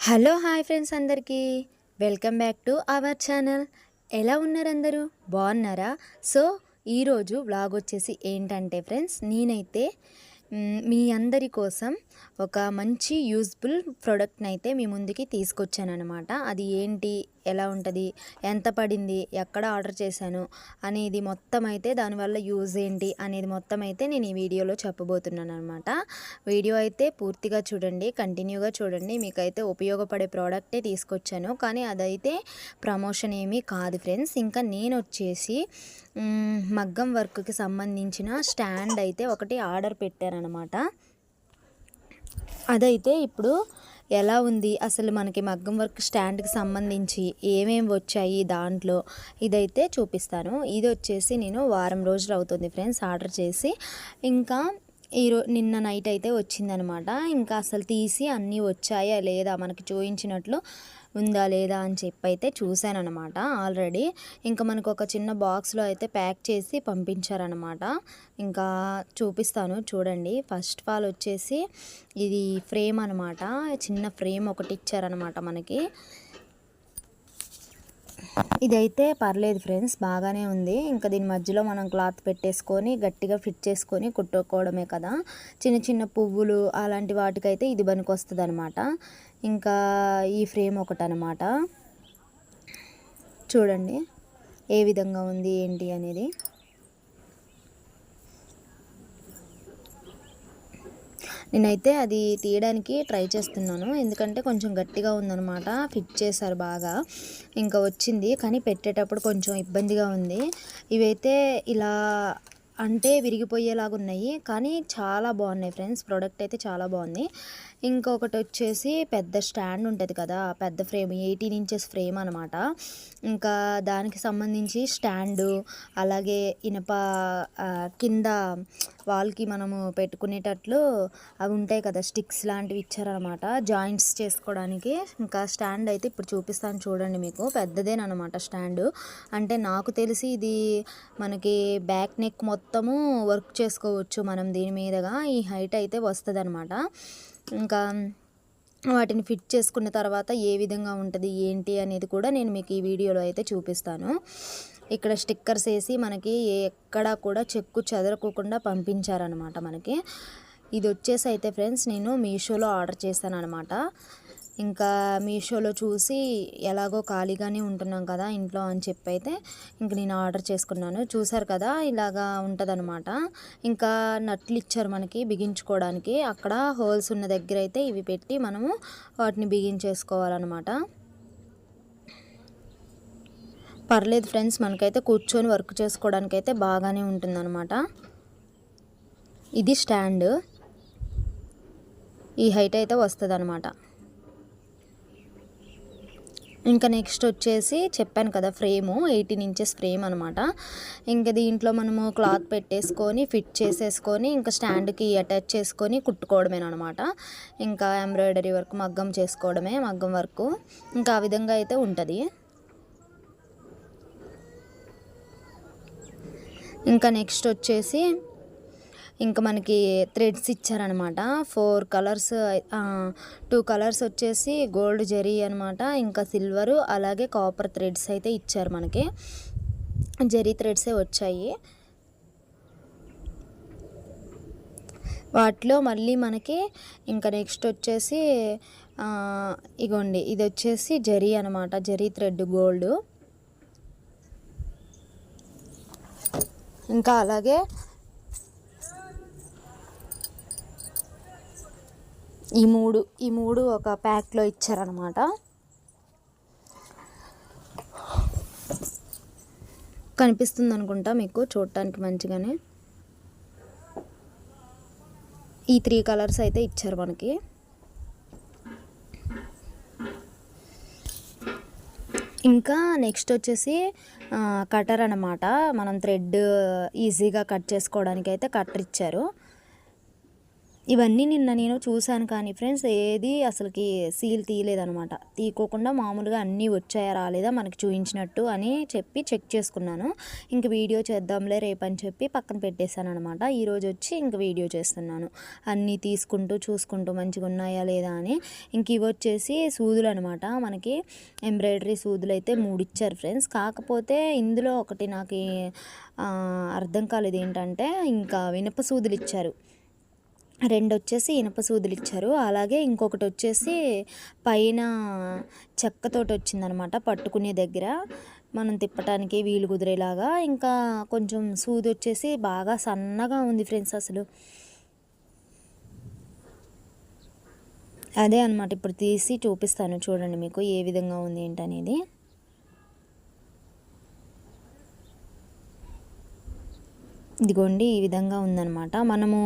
Hello hi friends అందరికీ. Welcome back to our channel. ఎలా ఉన్నారు అందరూ బాగున్నారా? సో ఈరోజు వ్లాగ్ వచ్చేసి ఏంటంటే ఫ్రెండ్స్ నేనైతే మీ అందరి కోసం ఒక మంచి యూస్ఫుల్ ప్రోడక్ట్ని అయితే మీ ముందుకి తీసుకొచ్చాను అనమాట అది ఏంటి? ఎలా ఉంటుంది? ఎంత పడింది? ఎక్కడ ఆర్డర్ చేశాను? అనేది మొత్తం అయితే దానివల్ల యూజ్ ఏంటి? అనేది మొత్తం అయితే నేను ఈ వీడియోలో చెప్పబోతున్నాను అనమాట వీడియో అయితే పూర్తిగా చూడండి కంటిన్యూగా చూడండి. మీకైతే ఉపయోగపడే ప్రోడక్టే తీసుకొచ్చాను. కానీ అదైతే ప్రమోషన్ ఏమీ కాదు ఫ్రెండ్స్. ఇంకా నేను వచ్చేసి మగ్గం వర్క్కి సంబంధించిన స్టాండ్ అయితే ఒకటి ఆర్డర్ పెట్టానమాట అదైతే ఇప్పుడు ఎలా ఉంది? అసలు మనకి మగ్గం వర్క్ స్టాండ్కి సంబంధించి ఏమేమి వచ్చాయి దాంట్లో? ఇదైతే చూపిస్తాను. ఇది వచ్చేసి నేను వారం రోజులు అవుతుంది ఫ్రెండ్స్ ఆర్డర్ చేసి. ఇంకా ఈరో నిన్న నైట్ అయితే వచ్చిందనమాట. ఇంకా అసలు తీసి అన్నీ వచ్చాయా లేదా? మనకి చూపించినట్లు ఉందా లేదా అని చెప్పి అయితే చూశానమాట ఆల్రెడీ. ఇంకా మనకు ఒక చిన్న బాక్స్లో అయితే ప్యాక్ చేసి పంపించారనమాట. ఇంకా చూపిస్తాను చూడండి. ఫస్ట్ ఆఫ్ ఆల్ వచ్చేసి ఇది ఫ్రేమ్ అనమాట. చిన్న ఫ్రేమ్ ఒకటి ఇచ్చారనమాట మనకి. ఇదైతే పర్లేదు ఫ్రెండ్స్ బాగానే ఉంది. ఇంకా దీని మధ్యలో మనం క్లాత్ పెట్టేసుకొని గట్టిగా ఫిట్ చేసుకొని కుట్టుకోవడమే కదా. చిన్న చిన్న పువ్వులు అలాంటి వాటికైతే ఇది పనికి వస్తుంది అనమాట ఇంకా ఈ ఫ్రేమ్ ఒకటి అనమాట చూడండి ఏ విధంగా ఉంది ఏంటి అనేది. నేనైతే అది తీయడానికి ట్రై చేస్తున్నాను. ఎందుకంటే కొంచెం గట్టిగా ఉందన్నమాట. ఫిట్ చేశారు బాగా. ఇంకా వచ్చింది. కానీ పెట్టేటప్పుడు కొంచెం ఇబ్బందిగా ఉంది. ఇవైతే ఇలా అంటే విరిగిపోయేలాగా ఉన్నాయి కానీ చాలా బాగున్నాయి ఫ్రెండ్స్. ప్రోడక్ట్ అయితే చాలా బాగుంది. ఇంకొకటి వచ్చేసి పెద్ద స్టాండ్ ఉంటుంది కదా పెద్ద ఫ్రేమ్ ఎయిటీన్ ఇంచెస్ ఫ్రేమ్ అనమాట. ఇంకా దానికి సంబంధించి స్టాండు అలాగే ఇనప కింద వాల్కి మనము పెట్టుకునేటట్లు అవి ఉంటాయి కదా స్టిక్స్ లాంటివి ఇచ్చారనమాట. జాయింట్స్ చేసుకోవడానికి ఇంకా స్టాండ్ అయితే ఇప్పుడు చూపిస్తాను చూడండి మీకు. పెద్దదేనమాట స్టాండ్. అంటే నాకు తెలిసి ఇది మనకి బ్యాక్ నెక్ మొత్తము వర్క్ చేసుకోవచ్చు మనం దీని మీదగా. ఈ హైట్ అయితే వస్తుంది ఇంకా వాటిని ఫిట్ చేసుకున్న తర్వాత ఏ విధంగా ఉంటుంది ఏంటి అనేది కూడా నేను మీకు ఈ వీడియోలో అయితే చూపిస్తాను. ఇక్కడ స్టిక్కర్స్ వేసి మనకి ఎక్కడా కూడా చెక్కు చెదరకోకుండా పంపించారనమాట మనకి. ఇది వచ్చేసి అయితే ఫ్రెండ్స్ నేను మీషోలో ఆర్డర్ చేశాను అనమాట ఇంకా మీషోలో చూసి ఎలాగో ఖాళీగానే ఉంటున్నాం కదా ఇంట్లో అని చెప్పి అయితే ఇంక నేను ఆర్డర్ చేసుకున్నాను. చూసారు కదా ఇలాగా ఉంటుందన్నమాట. ఇంకా నట్లు ఇచ్చారు మనకి బిగించుకోవడానికి. అక్కడ హోల్స్ ఉన్న దగ్గర అయితే ఇవి పెట్టి మనము వాటిని బిగించేసుకోవాలన్నమాట. పర్లేదు ఫ్రెండ్స్ మనకైతే కూర్చొని వర్క్ చేసుకోవడానికి అయితే బాగానే ఉంటుందన్నమాట. ఇది స్టాండ్. ఈ హైట్ అయితే వస్తుంది అనమాట ఇంకా నెక్స్ట్ వచ్చేసి చెప్పాను కదా ఫ్రేము ఎయిటీన్ ఇంచెస్ ఫ్రేమ్ అనమాట ఇంకా దీంట్లో మనము క్లాత్ పెట్టేసుకొని ఫిట్ చేసేసుకొని ఇంకా స్టాండ్కి అటాచ్ చేసుకొని కుట్టుకోవడమేనమాట ఇంకా ఎంబ్రాయిడరీ వర్క్ మగ్గం చేసుకోవడమే మగ్గం వర్క్. ఇంకా ఆ విధంగా అయితే ఉంటుంది. ఇంకా నెక్స్ట్ వచ్చేసి ఇంకా మనకి థ్రెడ్స్ ఇచ్చారనమాట. ఫోర్ కలర్స్ టూ కలర్స్ వచ్చేసి గోల్డ్ జరీ అనమాట ఇంకా సిల్వరు అలాగే కాపర్ థ్రెడ్స్ అయితే ఇచ్చారు మనకి. జరీ థ్రెడ్సే వచ్చాయి. వాటిలో మళ్ళీ మనకి ఇంకా నెక్స్ట్ వచ్చేసి ఇగోండి ఇది వచ్చేసి జరీ అనమాట జరీ థ్రెడ్ గోల్డ్. ఇంకా అలాగే ఈ మూడు ఈ మూడు ఒక ప్యాక్లో ఇచ్చారనమాట కనిపిస్తుంది అనుకుంటా మీకు చూడటానికి మంచిగానే. ఈ త్రీ కలర్స్ అయితే ఇచ్చారు మనకి. ఇంకా నెక్స్ట్ వచ్చేసి కటర్ అనమాట మనం థ్రెడ్ ఈజీగా కట్ చేసుకోవడానికి అయితే కట్టర్ ఇచ్చారు. ఇవన్నీ నిన్న నేను చూశాను కానీ ఫ్రెండ్స్ ఏది అసలుకి సీల్ తీయలేదనమాట తీయకోకుండా మామూలుగా అన్నీ వచ్చాయా రాలేదా మనకి చూపించినట్టు అని చెప్పి చెక్ చేసుకున్నాను. ఇంక వీడియో చేద్దాంలే రేపు అని చెప్పి పక్కన పెట్టేశాను అనమాట ఈరోజు వచ్చి ఇంక వీడియో చేస్తున్నాను. అన్నీ తీసుకుంటూ చూసుకుంటూ మంచిగా ఉన్నాయా లేదా అని ఇంక ఇవి వచ్చేసి సూదులు అనమాట మనకి ఎంబ్రాయిడరీ సూదులు అయితే మూడు ఇచ్చారు ఫ్రెండ్స్. కాకపోతే ఇందులో ఒకటి నాకు అర్థం కాలేదు ఏంటంటే ఇంకా వినప సూదులు ఇచ్చారు రెండు వచ్చేసి ఇనప సూదులు ఇచ్చారు అలాగే ఇంకొకటి వచ్చేసి పైన చెక్కతోటి వచ్చిందనమాట పట్టుకునే దగ్గర. మనం తిప్పటానికి వీలు కుదిరేలాగా. ఇంకా కొంచెం సూది వచ్చేసి బాగా సన్నగా ఉంది ఫ్రెండ్స్ అసలు. అదే అనమాట ఇప్పుడు తీసి చూపిస్తాను చూడండి మీకు ఏ విధంగా ఉంది ఏంటనేది. ఇదిగోండి ఈ విధంగా ఉందన్నమాట. మనము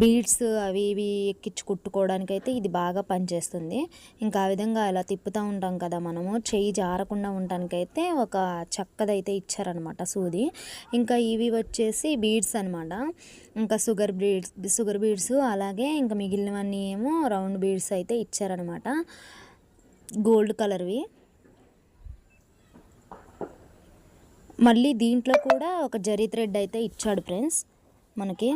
బీడ్స్ అవి ఇవి ఎక్కించి కుట్టుకోవడానికైతే ఇది బాగా పనిచేస్తుంది. ఇంకా ఆ విధంగా ఇలా తిప్పుతూ ఉంటాం కదా మనము. చెయ్యి జారకుండా ఉండటానికైతే ఒక చక్కదైతే ఇచ్చారనమాట సూది. ఇంకా ఇవి వచ్చేసి బీడ్స్ అనమాట ఇంకా షుగర్ బీడ్స్ షుగర్ బీడ్స్ అలాగే ఇంకా మిగిలినవన్నీ ఏమో రౌండ్ బీడ్స్ అయితే ఇచ్చారనమాట గోల్డ్ కలర్వి. మళ్ళీ దీంట్లో కూడా ఒక జరీ థ్రెడ్ అయితే ఇచ్చాడు ఫ్రెండ్స్ మనకి.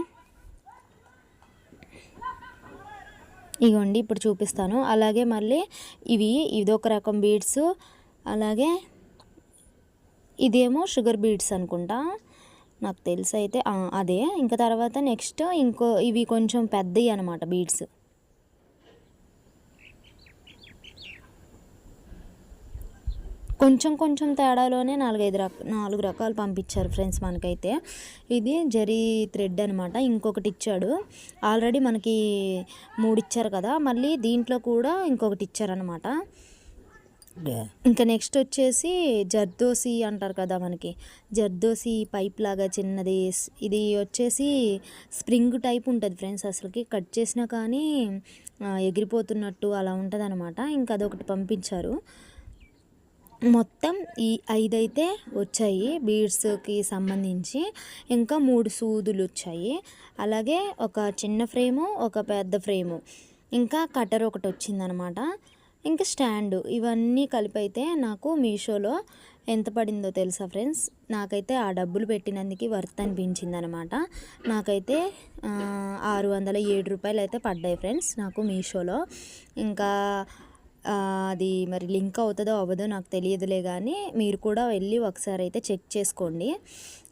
ఇగోండి ఇప్పుడు చూపిస్తాను. అలాగే మళ్ళీ ఇవి ఇదొక రకం బీడ్స్ అలాగే ఇదేమో షుగర్ బీడ్స్ అనుకుంటా నాకు తెలిసి అయితే అదే. ఇంకా తర్వాత నెక్స్ట్ ఇంకో ఇవి కొంచెం పెద్దవి అనమాట బీడ్స్. కొంచెం కొంచెం తేడాలోనే నాలుగైదు రక నాలుగు రకాలు పంపించారు ఫ్రెండ్స్ మనకైతే. ఇది జరీ థ్రెడ్ అనమాట ఇంకొకటి ఇచ్చాడు. ఆల్రెడీ మనకి మూడు ఇచ్చారు కదా మళ్ళీ దీంట్లో కూడా ఇంకొకటి ఇచ్చారనమాట ఇంకా నెక్స్ట్ వచ్చేసి జర్దోసి అంటారు కదా మనకి. జర్దోసి పైప్ లాగా చిన్నది ఇది వచ్చేసి స్ప్రింగ్ టైప్ ఉంటుంది ఫ్రెండ్స్ అసలుకి. కట్ చేసినా కానీ ఎగిరిపోతున్నట్టు అలా ఉంటుంది అనమాట ఇంకా అదొకటి పంపించారు. మొత్తం ఈ ఐదైతే వచ్చాయి బీడ్స్కి సంబంధించి. ఇంకా మూడు సూదులు వచ్చాయి. అలాగే ఒక చిన్న ఫ్రేము ఒక పెద్ద ఫ్రేము. ఇంకా కటర్ ఒకటి వచ్చిందనమాట. ఇంకా స్టాండ్. ఇవన్నీ కలిపి అయితే నాకు మీషోలో ఎంత పడిందో తెలుసా ఫ్రెండ్స్? నాకైతే ఆ డబ్బులు పెట్టినందుకు వర్త్ అనిపించింది అనమాట నాకైతే ఆరు వందల ఏడు రూపాయలు అయితే పడ్డాయి ఫ్రెండ్స్ నాకు మీషోలో. ఇంకా అది మరి లింక్ అవుతుందో అవ్వదో నాకు తెలియదులే కానీ మీరు కూడా వెళ్ళి ఒకసారి అయితే చెక్ చేసుకోండి.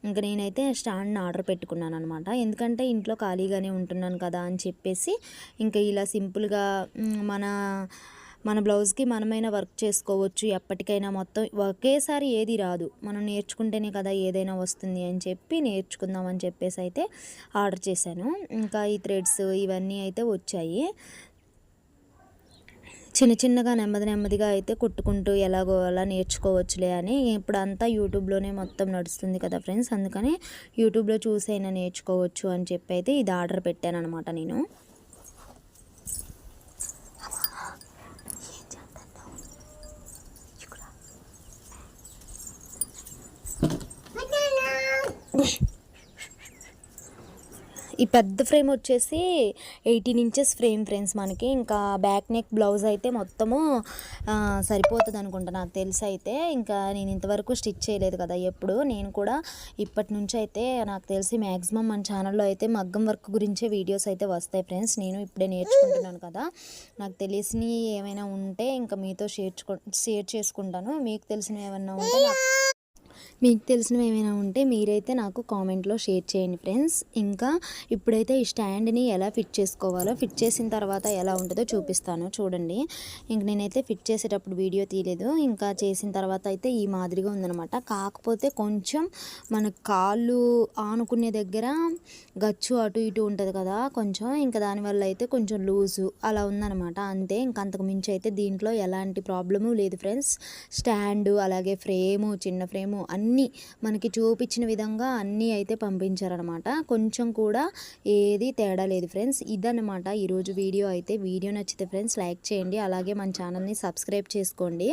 ఇంకా నేనైతే స్టాండ్ని ఆర్డర్ పెట్టుకున్నాను అనమాట ఎందుకంటే ఇంట్లో ఖాళీగానే ఉంటున్నాను కదా అని చెప్పేసి ఇంకా ఇలా సింపుల్గా మన మన బ్లౌజ్కి మనమైనా వర్క్ చేసుకోవచ్చు. ఎప్పటికైనా మొత్తం ఒకేసారి ఏది రాదు. మనం నేర్చుకుంటేనే కదా ఏదైనా వస్తుంది అని చెప్పి నేర్చుకుందాం అని చెప్పేసి అయితే ఆర్డర్ చేశాను. ఇంకా ఈ థ్రెడ్స్ ఇవన్నీ అయితే వచ్చాయి. చిన్న చిన్నగా నెమ్మది నెమ్మదిగా అయితే కుట్టుకుంటూ ఎలాగో అలా నేర్చుకోవచ్చులే అని ఇప్పుడు అంతా యూట్యూబ్లోనే మొత్తం నడుస్తుంది కదా ఫ్రెండ్స్. అందుకని యూట్యూబ్లో చూసైనా నేర్చుకోవచ్చు అని చెప్పి అయితే ఇది ఆర్డర్ పెట్టాను అనమాట నేను ఈ పెద్ద ఫ్రేమ్ వచ్చేసి ఎయిటీన్ ఇంచెస్ ఫ్రేమ్ ఫ్రెండ్స్ మనకి. ఇంకా బ్యాక్ నెక్ బ్లౌజ్ అయితే మొత్తము సరిపోతుంది అనుకుంటా నాకు తెలిసి అయితే. ఇంకా నేను ఇంతవరకు స్టిచ్ చేయలేదు కదా ఎప్పుడు. నేను కూడా ఇప్పటి నుంచి అయితే నాకు తెలిసి మ్యాక్సిమం మన ఛానల్లో అయితే మగ్గం వర్క్ గురించే వీడియోస్ అయితే వస్తాయి ఫ్రెండ్స్. నేను ఇప్పుడే నేర్చుకుంటున్నాను కదా. నాకు తెలిసినవి ఏమైనా ఉంటే ఇంకా మీతో షేర్ షేర్ చేసుకుంటాను. మీకు తెలిసినవి ఏమైనా ఉంటే నాకు మీకు తెలిసినవి ఏమైనా ఉంటే మీరైతే నాకు కామెంట్లో షేర్ చేయండి ఫ్రెండ్స్. ఇంకా ఇప్పుడైతే ఈ స్టాండ్ని ఎలా ఫిట్ చేసుకోవాలో ఫిట్ చేసిన తర్వాత ఎలా ఉంటుందో చూపిస్తాను చూడండి. ఇంక నేనైతే ఫిట్ చేసేటప్పుడు వీడియో తీయలేదు. ఇంకా చేసిన తర్వాత అయితే ఈ మాదిరిగా ఉందనమాట కాకపోతే కొంచెం మన కాళ్ళు ఆనుకునే దగ్గర గచ్చు అటు ఇటు ఉంటుంది కదా కొంచెం ఇంకా దానివల్ల అయితే కొంచెం లూజు అలా ఉందన్నమాట. అంతే ఇంకా అంతకు మించి అయితే దీంట్లో ఎలాంటి ప్రాబ్లము లేదు ఫ్రెండ్స్. స్టాండు అలాగే ఫ్రేము చిన్న ఫ్రేము అన్నీ మనకి చూపించిన విధంగా అన్నీ అయితే పంపించారనమాట కొంచెం కూడా ఏది తేడా లేదు ఫ్రెండ్స్. ఇదనమాట ఈరోజు వీడియో అయితే. వీడియో నచ్చితే ఫ్రెండ్స్ లైక్ చేయండి. అలాగే మన ఛానల్ని సబ్స్క్రైబ్ చేసుకోండి.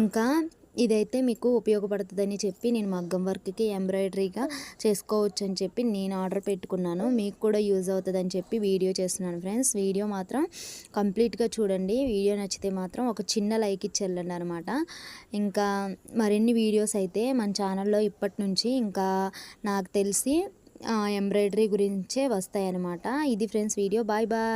ఇంకా ఇదైతే మీకు ఉపయోగపడుతుందని చెప్పి నేను మగ్గం వర్క్కి ఎంబ్రాయిడరీగా చేసుకోవచ్చు అని చెప్పి నేను ఆర్డర్ పెట్టుకున్నాను. మీకు కూడా యూజ్ అవుతుందని చెప్పి వీడియో చేస్తున్నాను ఫ్రెండ్స్. వీడియో మాత్రం కంప్లీట్గా చూడండి. వీడియో నచ్చితే మాత్రం ఒక చిన్న లైక్ ఇచ్చి వెళ్ళండి అనమాట ఇంకా మరిన్ని వీడియోస్ అయితే మన ఛానల్లో ఇప్పటి నుంచి ఇంకా నాకు తెలిసి ఎంబ్రాయిడరీ గురించే వస్తాయన్నమాట. ఇది ఫ్రెండ్స్ వీడియో. Bye bye.